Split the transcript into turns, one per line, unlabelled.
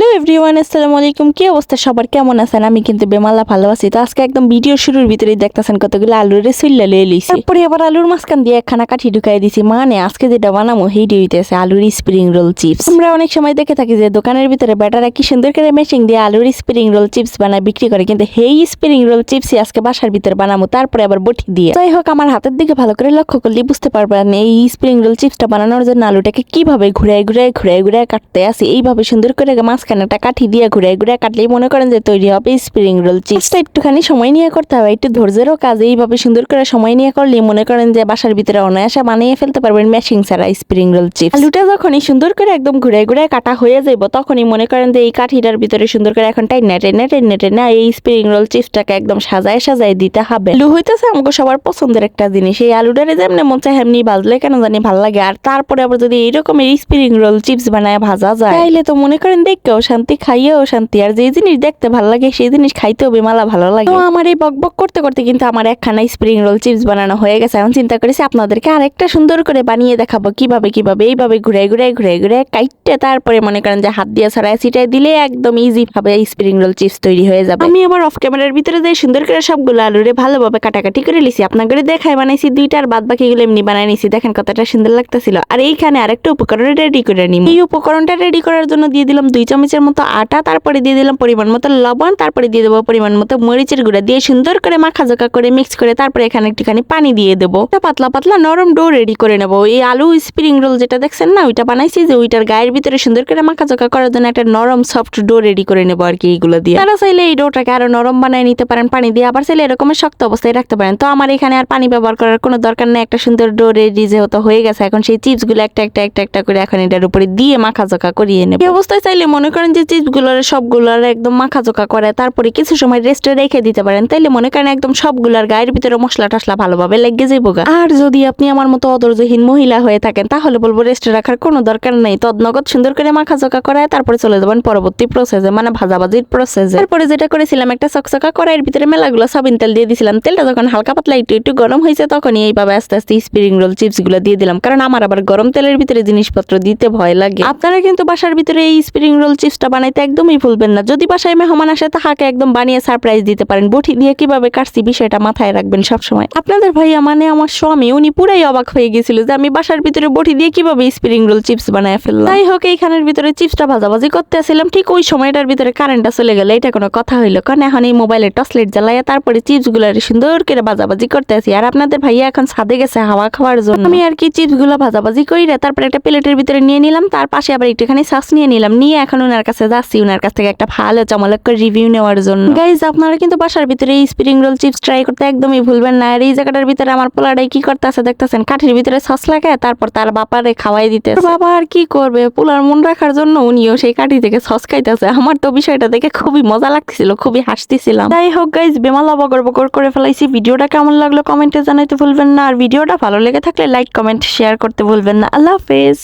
Hello. Hello everyone আসসালামু আলাইকুম। কি অবস্থা? সবার কেমন আছেন? আমি কিন্তু বেমালা ভালো আছি। তো আজকে একদম ভিডিও শুরুর ভিতরেই দেখতেছেন কতগুলো আলুর সুইল্লা লয়ে লইছি। তারপরে আবার আলুর মাঝখান দিয়ে একখানা কাঠি ঢুকাই দিছি। মানে আজকে যেটা বানামো সেইটি হইতেছে আলুর স্প্রিং রোল চিপস আমরা অনেক সময় দেখে থাকি যে দোকানের ভিতরে ব্যাটারা কি সুন্দর করে মেশিং দিয়ে আলুর স্প্রিং রোল চিপস বানায় বিক্রি করে। কিন্তু সেই স্প্রিং রোল চিপসই আজকে বাসার ভিতরে বানামো তারপরে আবার বটি দিয়ে। যাই হোক আমার হাতের দিকে ভালো করে লক্ষ্য করলে বুঝতে পারবেন এই স্প্রিং রোল চিপসটা বানানোর জন্য আলুটাকে কীভাবে ঘুরায় ঘুরায় ঘুরায় ঘুরায় কাটতে আসি এইভাবে সুন্দর করে মাঝখানে একটা কাঠি দিয়ে ঘুরায় ঘুরায় কাটলেই মনে করেন যে তৈরি হবে স্প্রিং রোল চিপসটা একটুখানি সময় নিয়ে করতে হবে, একটু ধৈর্যেরও কাজ, এইভাবে সুন্দর করে সময় নিয়ে করলে মনে করেন যে বাসার ভিতরে অনায়াসে বানিয়ে ফেলতে পারবেন মেশিং ছাড়া স্প্রিং রোল চিপস আলুটা যখনই সুন্দর করে একদম ঘুরায় ঘুরায় কাটা হয়ে যাইব, তখনই মনে করেন যে এই কাঠিটার ভিতরে সুন্দর করে এখন টাইনা টেনে টেনে টেনে এই স্প্রিং রোল চিপসটাকে একদম সাজায় সাজায় দিতে হবে। আলু হইতেছে আমাকে সবার পছন্দের একটা জিনিস, এই আলুটারে যেমনি মন চায় এমনি ভাজলে কেন জানি ভালো লাগে, আর তারপরে আবার যদি এইরকমের স্প্রিং রোল চিপস বানায় ভাজা যায়, তাইলে তো মনে করেন দেখতেও শান্তি খাইয়েও শান্তি। আর যে জিনিস দেখতে ভালো লাগে সেই জিনিস খাইতেও বেমালা ভালো লাগে। তো আমার এই বক বক করতে করতে কিন্তু আমার একখানা স্প্রিং রোল চিপস বানানো হয়ে গেছে। এখন চিন্তা করেছি আপনাদেরকে আরেকটা সুন্দর করে বানিয়ে দেখাবো। কীভাবে কীভাবে এইভাবে ঘুরে ঘুরে ঘুরে ঘুরে কাইটে তারপরে মনে করেন যে হাত দিয়ে ছড়ায় ছিটাই দিলে একদম ইজি ভাবে স্প্রিং রোল চিপস তৈরি হয়ে যাবে। আমি আবার অফ ক্যামেরার ভিতরে যাই সুন্দর করে সবগুলো আলুরে ভালোভাবে কাটাকাটি করে লিছি আপনাদের দেখাই বানাইছি দুইটা আর বাদ বাকিগুলো এমনি বানাই নিছি। দেখেন কতটা সুন্দর লাগতেছিল। আর এইখানে আরেকটা উপকরণ রেডি করে নিই এই উপকরণটা রেডি করার জন্য দিয়ে দিলাম দুই চামচের মতো আটা, তারপরে দিয়ে দিলাম পরিমাণ মতো লবণ, তারপরে দিয়ে দেবো পরিমাণ মতো মরিচের গুঁড়া দিয়ে সুন্দর করে মাখা জোকা করে মিক্স করে তারপরে এখানে একটুখানি পানি দিয়ে দেবো। পাতলা পাতলা নরম ডো রেডি করে নেব। এই আলু স্প্রিং রোল যেটা দেখছেন না, ওইটা বানাইছি যে ওইটার গায়ের ভিতরে সুন্দর করে মাখা জোকা করার জন্য একটা নরম সফট ডো রেডি করে নেব আর কি এইগুলো দিয়ে। তারা চাইলে এই ডোটাকে আরও নরম বানায় নিতে পারেন, পানি দিয়ে আবার চাইলে এরকমের শক্ত অবস্থায় রাখতে পারেন। তো আমার এখানে আর পানি ব্যবহার করার কোনো দরকার নেই, একটা সুন্দর ডো রেডি যেহেতু হয়ে গেছে, এখন সেই চিপসগুলো একটা একটা একটা একটা করে এখন এটার উপরে দিয়ে মাখা জোকা করিয়ে নেবে। অবস্থায় চাইলে মনে করেন যে চিপসগুলোর সবগুলোর একদম মাখা জোকা করে, তারপরে কিছু সময় রেস্টে রেখে দিতে পারেন। তাইলে মনে করেন একদম সবগুলোর গায়ের ভিতরে মশলা টসলা ভালোভাবে লেগে যাইব গা। আর যদি আপনি আমার মতো অদর্জহীন মহিলা হয়ে থাকেন, তাহলে বলব রেস্টে রাখার কোনো দরকার নেই। তদনগদ সুন্দর করে মাখা জোকা করায় তারপরে চলে যাবেন পরবর্তী প্রসেসে মানে ভাজাভাজির প্রসেসে তারপরে যেটা করেছিলাম, একটা চকচকা কড়াইয়ের ভিতরে মেলাগুলো সাবিন তেল দিয়ে দিয়েছিলাম তেলটা যখন হালকা পাতলা একটু একটু গরম হয়েছে, তখনই এইভাবে আস্তে আস্তে স্প্রিং রোল চিপসগুলো দিয়ে দিলাম। কারণ আমার আবার গরম তেলের ভিতরে জিনিসপত্র দিতে ভয় লাগে। আপনারা কিন্তু বাসার ভিতরে এই স্প্রিং রোল চিপসটা বানাইতে একদমই ভুলবেন না। যদি বাসায় মেহমান আসে, তাহাকে একদম বানিয়ে সারপ্রাইজ দিতে পারেন। বটি দিয়ে কীভাবে কাটছি বিষয়টা মাথায় রাখবেন সবসময়। আপনাদের ভাইয়া মানে আমার স্বামী, উনি পুরাই অবাক হয়ে গেছিল যে আমি বাসার ভিতরে বটি দিয়ে কীভাবে স্প্রিং রোল চিপস বানায় ফেললাম। যাই হোক, এইখানের ভিতরে চিপসটা ভাজাভাজি করতে আসছিলাম ঠিক ওই সময়টার ভিতরে কারেন্টটা চলে গেল এটা কোনো কথা হইল কারণ এখন এই মোবাইলের টসলেট জ্বালাইয়া তারপরে চিপসগুলো সুন্দর করে ভাজাভাজি করতে আসি আর আপনাদের ভাইয়া এখন ছাদে গেছে হাওয়া খাওয়ার জন্য। আমি আর কি চিপসগুলো ভাজাভাজি করি তারপরে একটা প্লেটের ভিতরে নিয়ে নিলাম। তার পাশে আবার একটুখানি সস নিয়ে নিলাম। নিয়ে এখন ওনার কাছে যাচ্ছি ওনার কাছ থেকে একটা ভালো চমলক করে রিভিউ নেওয়ার জন্য। গাইজ আপনারা কিন্তু বাসার ভিতরে স্প্রিং রোল চিপস ট্রাই করতে একদমই ভুলবেন না। আর এই জায়গাটার ভিতরে আমার পোলাটাই কি করতেছে দেখতেছেন? কাঠির ভিতরে সস লাগায়, তারপর তার বাপারে খাওয়াই দিতে বাবা আর কি করবে? পোলার মন রাখার জন্য উনিও সেই কাঠি থেকে সস খাইতেছে। আমার তো বিষয়টা দেখে খুবই মজা লাগতেছিল, খুবই হাসতেছিলাম। যাই হোক গাইজ বেমালা বগর বগর করে ফেলাইছি। ভিডিওটা কেমন লাগল কমেন্টে জানাইতে ভুলবেন না। আর ভিডিওটা ভালো লেগে থাকলে লাইক কমেন্ট শেয়ার করতে ভুলবেন না। আল্লাহ হাফেজ।